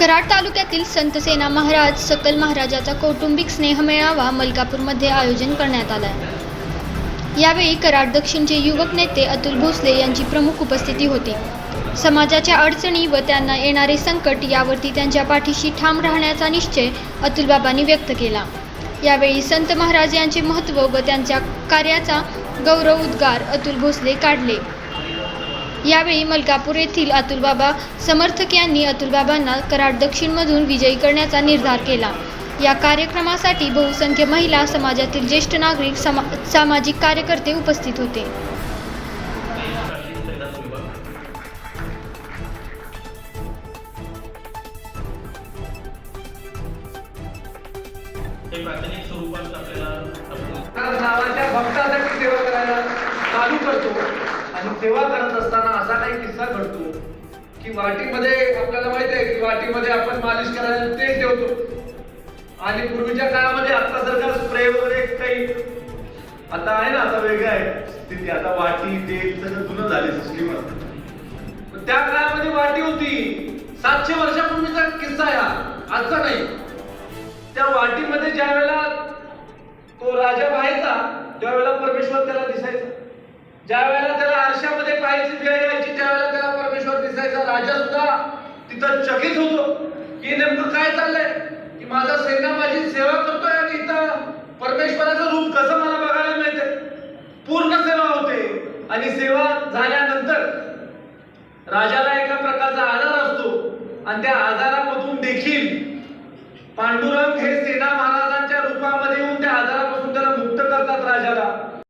कराड तालुक्यातील संतसेना महाराज सकल महाराजाचा कौटुंबिक स्नेह मेळावा मलकापूरमध्ये आयोजन करण्यात आला आहे यावेळी कराड दक्षिणचे युवक नेते अतुल भोसले यांची प्रमुख उपस्थिती होती. समाजाच्या अडचणी व त्यांना येणारे संकट यावरती त्यांच्या पाठीशी ठाम राहण्याचा निश्चय अतुलबाबांनी व्यक्त केला. यावेळी संत महाराज यांचे महत्त्व व त्यांच्या कार्याचा गौरव उद्गार अतुल भोसले काढले. यावेळी मलकापूर येथील अतुलबाबा समर्थक यांनी अतुलबाबांना कराड दक्षिणमधून विजयी करण्याचा निर्धार केला. या कार्यक्रमासाठी बहुसंख्य महिला समाजातील ज्येष्ठ नागरिक समा सामाजिक कार्यकर्ते उपस्थित होते. नावाच्या भक्तासाठी सेवा करायला चालू करतो आणि सेवा करत असताना असा किस्सा घडतो की वाटीमध्ये आपल्याला माहिती आहे की वाटीमध्ये आपण मालिश करायला तेल ठेवतो. आणि पूर्वीच्या काळामध्ये आता सारखा स्प्रे वगैरे काही आता आहे ना आता वेगळं आहे स्थिती. आता वाटी तेल सगळं जुनं झाले सिस्टीम त्या काळामध्ये वाटी होती. सातशे वर्षापूर्वीचा किस्सा आहे हा. आजचा नाही. त्या वाटीमध्ये ज्या वेळेला तो राजा व्हायचा त्यावेळेला परमेश्वर त्याला दिसायचा. ज्या वेळेला आरशामध्ये पाहायची वेळ यायची त्यावेळेला त्याला परमेश्वर दिसायचा. राजा सुद्धा तिथं चकित होतो. की नेमकं काय चाललंय? की माझा सेना माझी सेवा करतोय आणि इथं परमेश्वराचं रूप कसं मला बघायला मिळतंय? पूर्ण सेवा होते. आणि सेवा झाल्यानंतर राजाला एका प्रकारचा आजार असतो. आणि त्या आजारामधून देखील पांडुरंग हे